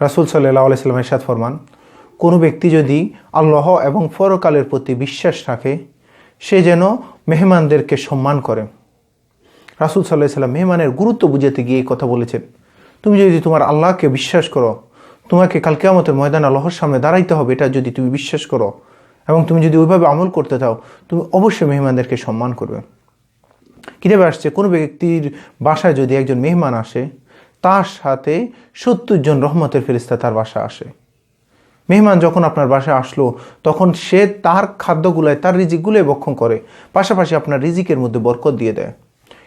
রাসুল সাল্লাহ আলাইসাল্লাম এরশাদ ফরমান, কোনো ব্যক্তি যদি আল্লাহ এবং ফরকালের প্রতি বিশ্বাস রাখে, সে যেন মেহমানদেরকে সম্মান করে। রাসুল সাল্লাহ সাল্লাম মেহমানের গুরুত্ব বুঝাতে গিয়ে এই কথা বলেছেন, তুমি যদি তোমার আল্লাহকে বিশ্বাস করো, তোমাকে কালকে আমাদের ময়দান আল্লাহর সামনে দাঁড়াইতে হবে, এটা যদি তুমি বিশ্বাস করো, এবং তুমি যদি ওইভাবে আমল করতে চাও, তুমি অবশ্যই মেহমানদেরকে সম্মান করবে। কীভাবে আসছে? কোনো ব্যক্তির বাসায় যদি একজন মেহমান আসে তার সাথে সত্তর জন রহমতের ফেরিস্তা তার বাসায় আসে। মেহমান যখন আপনার বাসায় আসলো, তখন সে তার খাদ্যগুলায় তার রিজিকগুলোই বক্ষণ করে। পাশাপাশি আপনার রিজিকের মধ্যে বরকত দিয়ে দেয়।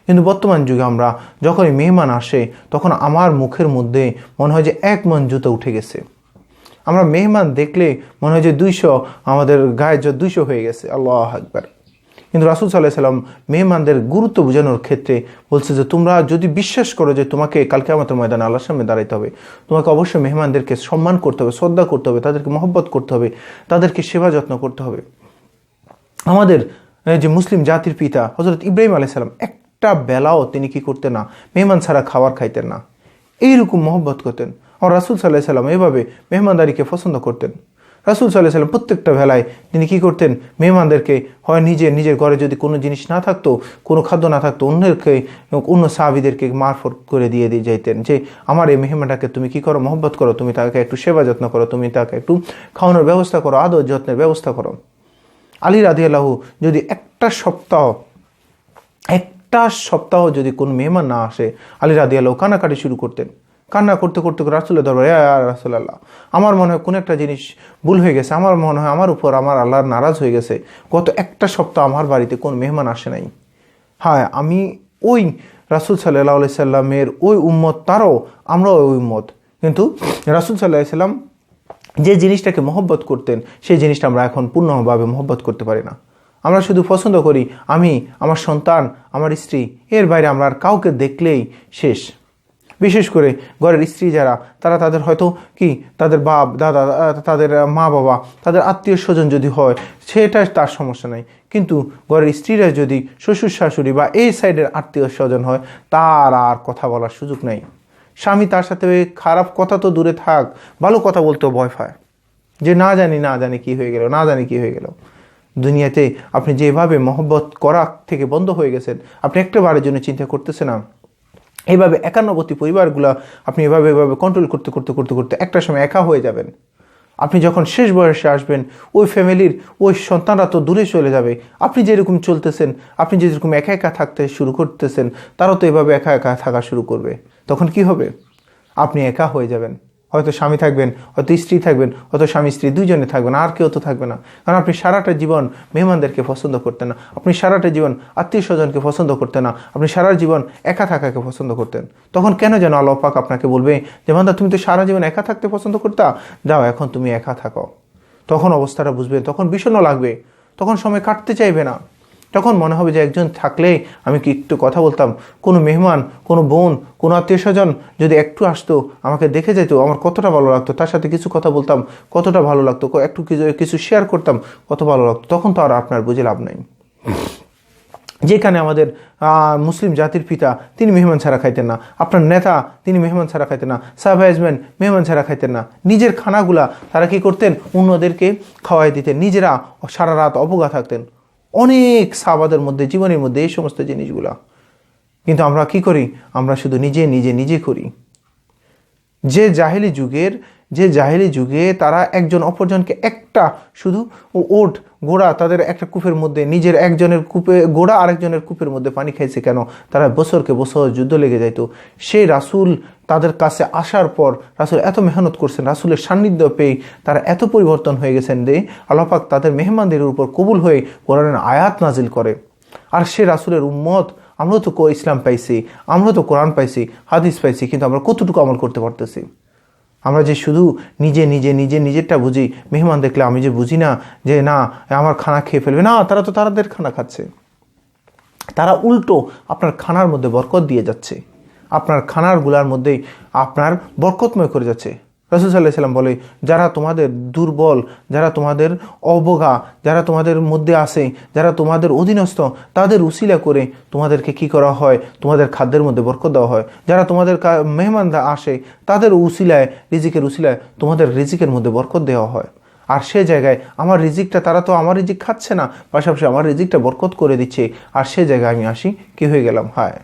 কিন্তু বর্তমান যুগে আমরা যখনই মেহমান আসে, তখন আমার মুখের মধ্যে মনে হয় যে এক মন জুতো উঠে গেছে। আমরা মেহমান দেখলে মনে হয় যে দুইশো, আমাদের গায়ে দুইশো হয়ে গেছে। আল্লাহ একবার কিন্তু রাসুল সাল্লাহ সাল্লাম মেহমানদের গুরুত্ব বোঝানোর ক্ষেত্রে বলছে যে, তোমরা যদি বিশ্বাস করো যে তোমাকে কালকে আমাদের ময়দান আল্লাহর সামনে দাঁড়াইতে হবে, তোমাকে অবশ্যই মেহমানদেরকে সম্মান করতে হবে, শ্রদ্ধা করতে হবে, তাদেরকে মহব্বত করতে হবে, তাদেরকে সেবা যত্ন করতে হবে। আমাদের যে মুসলিম জাতির পিতা হজরত ইব্রাহিম আলাইসাল্লাম একটা বেলাও তিনি কি করতেন না, মেহমান ছাড়া খাবার খাইতেন না। এইরকম মহব্বত করতেন। আর রাসুল সাল্লাহ সাল্লাম এভাবে মেহমানদারিকে পছন্দ করতেন। রাসুল সাল্লাহ সাল্লাম প্রত্যেকটা বেলায় তিনি কি করতেন? মেহমানদেরকে হয় নিজে, নিজের ঘরে যদি কোনো জিনিস না থাকতো, কোনো খাদ্য না থাকতো, অন্যকে, অন্য সাহাবিদেরকে মারফত করে দিয়ে দিয়ে যাইতেন যে, আমার এই মেহমানটাকে তুমি কি করো? মহব্বত করো? তুমি তাকে একটু সেবা যত্ন করো? তুমি তাকে একটু খাওয়ানোর ব্যবস্থা করো? আদর যত্নের ব্যবস্থা করো? আলী রাধিয়াল্লাহ যদি একটা সপ্তাহ একটা সপ্তাহ যদি কোনো মেহমান না আসে, আলী রাদিয়াল্লাহ কানাকাটি শুরু করতেন। কান্না করতে করতে রাসুলের দরবার রাসুল্লাহ আমার মনে হয় কোনো একটা জিনিস ভুল হয়ে গেছে, আমার মনে হয় আমার উপর আমার আল্লাহর নারাজ হয়ে গেছে। গত একটা সপ্তাহ আমার বাড়িতে কোন মেহমান আসে নাই। হ্যাঁ আমি ওই রাসুল সাল্লাহ আলি সাল্লামের ওই উম্মত, তারও আমরাও ওই উম্মত। কিন্তু রাসুল সাল্লাহ সাল্লাম যে জিনিসটাকে মহব্বত করতেন, সেই জিনিসটা আমরা এখন পূর্ণভাবে মহব্বত করতে পারি না। আমরা শুধু পছন্দ করি, আমি, আমার সন্তান, আমার স্ত্রী, এর বাইরে আমরা আর কাউকে দেখলেই শেষ। বিশেষ করে ঘরের স্ত্রী যারা, তারা তাদের হয়তো কি, তাদের বাপ, দাদা তাদের মা বাবা, তাদের আত্মীয় স্বজন যদি হয়, সেটা তার সমস্যা নাই। কিন্তু ঘরের স্ত্রীরা যদি শ্বশুর শাশুড়ি বা এই সাইডের আত্মীয় স্বজন হয়, তার আর কথা বলার সুযোগ নেই। স্বামী তার সাথে খারাপ কথা তো দূরে থাক, ভালো কথা বলতেও ভয় পায়। যে না জানি না জানি কি হয়ে গেল, না জানি কি হয়ে গেল। দুনিয়াতে আপনি যেভাবে মহব্বত করা থেকে বন্ধ হয়ে গেছেন, আপনি একটা বারের জন্য চিন্তা করতেছেন না। এইভাবে একান্নবর্তী পরিবারগুলো আপনি এভাবে এভাবে কন্ট্রোল করতে করতে করতে করতে একটা সময় একা হয়ে যাবেন। আপনি যখন শেষ বয়সে আসবেন, ওই ফ্যামিলির ওই সন্তানরা তো দূরে চলে যাবে। আপনি যেরকম চলতেছেন, আপনি যেরকম একা একা থাকতে শুরু করতেছেন, তারা তো এভাবে একা একা থাকা শুরু করবে। তখন কি হবে? আপনি একা হয়ে যাবেন। হয়তো স্বামী থাকবেন, হয়তো স্ত্রী থাকবেন, হয়তো স্বামী স্ত্রী দুইজনে থাকবেন, আর কেউ তো থাকবে না। কারণ আপনি সারাটা জীবন মেহমানদেরকে পছন্দ করতেন না। আপনি সারাটা জীবন আত্মীয় স্বজনকে পছন্দ করতেন না। আপনি সারা জীবন একা থাকাকে পছন্দ করতেন। তখন কেন যেন আল্লাহ পাক আপনাকে বলবে যে মান্দা তুমি তো সারা জীবন একা থাকতে পছন্দ করতা? যাও এখন তুমি একা থাকো। তখন অবস্থাটা বুঝবে তখন বিষণ্ণ লাগবে। তখন সময় কাটতে চাইবে না। তখন মনে হবে যে একজন থাকলে আমি কি একটু কথা বলতাম। কোনো মেহমান, কোনো বোন, কোনো আত্মীয় স্বজন যদি একটু আসতো, আমাকে দেখে যেত, আমার কতটা ভালো লাগতো, তার সাথে কিছু কথা বলতাম, কতটা ভালো লাগতো একটু কিছু কিছু শেয়ার করতাম, কত ভালো লাগতো, তখন তো আর আপনার বুঝে লাভ নেই। যেখানে আমাদের মুসলিম জাতির পিতা, তিনি মেহমান ছাড়া খাইতেন না। আপনার নেতা, তিনি মেহমান ছাড়া খাইতেন না। সাহবাইজম্যান মেহমান ছাড়া খাইতেন না। নিজের খানাগুলা তারা কি করতেন? অন্যদেরকে খাওয়াই দিতেন। নিজেরা সারা রাত অবগা থাকতেন। অনেক সাবাদের মধ্যে, জীবনের মধ্যে এই সমস্ত জিনিসগুলা। কিন্তু আমরা কি করি? আমরা শুধু নিজে নিজে নিজে করি। যে জাহেলি যুগের যে জাহেলি যুগে তারা একজন অপরজনকে একটা শুধু ওট, গোড়া, তাদের একটা কূপের মধ্যে, নিজের একজনের কূপে, গোড়া আরেকজনের কূপের মধ্যে পানি খাইছে কেন? তারা বছরকে বছর যুদ্ধ লেগে যাইত। সেই রাসুল তাদের কাছে আসার পর রাসুল এত মেহনত করছেন, রাসুলের সান্নিধ্য পেয়ে তারা এত পরিবর্তন হয়ে গেছেন যে আল্লাপাক তাদের মেহমানদের উপর কবুল হয়ে কোরআনের আয়াত নাজিল করে। আর সে রাসুলের উম্মত, আমরা তো ইসলাম পাইছি, আমরা তো কোরআন পাইছি, হাদিস পাইছি, কিন্তু আমরা কতটুকু আমল করতে পারতেছি? আমরা যে শুধু নিজে নিজে নিজে, নিজেরটা বুঝি, মেহমান দেখলে আমি যে বুঝি না, যে না, আমার খানা খেয়ে ফেলবে। না, তারা তো তাদের খানা খাচ্ছে। তারা উল্টো আপনার খানার মধ্যে বরকত দিয়ে যাচ্ছে। আপনার খানারগুলার মধ্যেই আপনার বরকতময় করে যাচ্ছে। রসুল সাল্লাহ সাল্লাম বলে, যারা তোমাদের দুর্বল, যারা তোমাদের অবগা, যারা তোমাদের মধ্যে আসে যারা তোমাদের অধীনস্থ, তাদের উসিলা করে তোমাদেরকে কি করা হয়? তোমাদের খাদ্যের মধ্যে বরকত দেওয়া হয়। যারা তোমাদের কা- মেহমান আসে, তাদের উসিলায়, রিজিকের উসিলায় তোমাদের রিজিকের মধ্যে বরকত দেওয়া হয়। আর সে জায়গায় আমার রিজিকটা, তারা তো আমার রিজিক খাচ্ছে না, পাশাপাশি আমার রিজিকটা বরকত করে দিচ্ছে। আর সে জায়গায় আমি আসি, কি হয়ে গেলাম? হায়!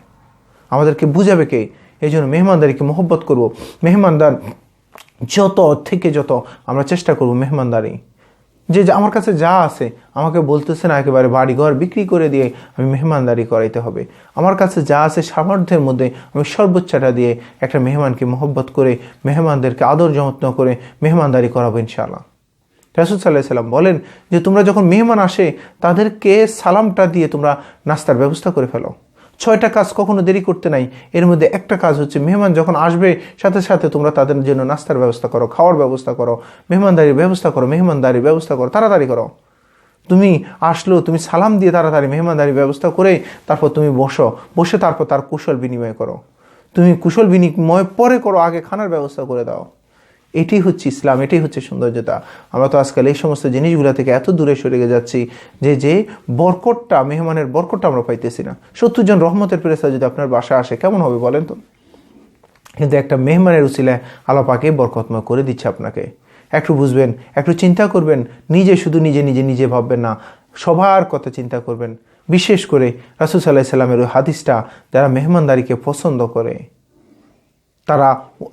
আমাদেরকে বুঝাবে কে? এই জন্য মেহমানদারিকে মোহব্বত করব। মেহমানদার যত থেকে যত আমরা চেষ্টা করব মেহমানদারি। যে আমার কাছে যা আছে, আমাকে বলতেছে না একেবারে বাড়ি ঘর বিক্রি করে দিয়ে আমি মেহমানদারি করাইতে হবে। আমার কাছে যা আছে সামর্থ্যের মধ্যে আমি সর্বোচ্চটা দিয়ে একটা মেহমানকে মহব্বত করে, মেহমানদেরকে আদর যত্ন করে মেহমানদারি করাবো ইনশাআল্লাহ। রাসুল সাল্লাহ সাল্লাম বলেন যে, তোমরা যখন মেহমান আসে, তাদেরকে সালামটা দিয়ে তোমরা নাস্তার ব্যবস্থা করে ফেলো। ছয়টা কাজ কখনো দেরি করতে নাই। এর মধ্যে একটা কাজ হচ্ছে মেহমান যখন আসবে, সাথে সাথে তোমরা তাদের জন্য নাস্তার ব্যবস্থা করো, খাওয়ার ব্যবস্থা করো, মেহমানদারির ব্যবস্থা করো, মেহমানদারির ব্যবস্থা করো, তাড়াতাড়ি করো। তুমি আসলো, তুমি সালাম দিয়ে তাড়াতাড়ি মেহমানদারির ব্যবস্থা করে তারপর তুমি বসো, বসে তারপর তার কুশল বিনিময় করো। তুমি কুশল বিনিময় পরে করো, আগে খানার ব্যবস্থা করে দাও। এটি হচ্ছে ইসলাম, এটাই হচ্ছে সৌন্দর্যতা। আমরা তো আজকাল এই সমস্ত জিনিসগুলো থেকে এত দূরে সরে যাচ্ছি যে যে বরকটটা মেহমানের বরকটটা আমরা পাইতেছি না। সত্তর জন রহমতের প্রেসা যদি আপনার বাসা আসে, কেমন হবে বলেন তো? কিন্তু একটা মেহমানের উচিলায় আলাপাকে বরকতময় করে দিচ্ছে আপনাকে। একটু বুঝবেন, একটু চিন্তা করবেন, নিজে শুধু নিজে নিজে নিজে ভাববেন না, সবার কথা চিন্তা করবেন। বিশেষ করে রাসুল সাল্লাহ সাল্লামের ওই হাদিসটা যারা মেহমানদারিকে পছন্দ করে। তারা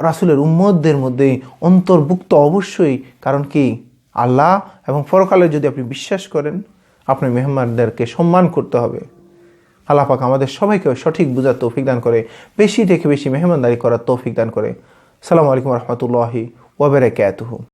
রাসুলের উম্মতদের মধ্যে অন্তর্ভুক্ত অবশ্যই। কারণ কি? আল্লাহ এবং পরকালে যদি আপনি বিশ্বাস করেন আপনি মেহমানদেরকে সম্মান করতে হবে। আল্লাপাক আমাদের সবাইকে সঠিক বোঝার তৌফিক দান করে, বেশি থেকে বেশি মেহমানদারি করার তৌফিক দান করে। সালামু আলাইকুম রহমতুল্লাহি ওবেরাকাতুহু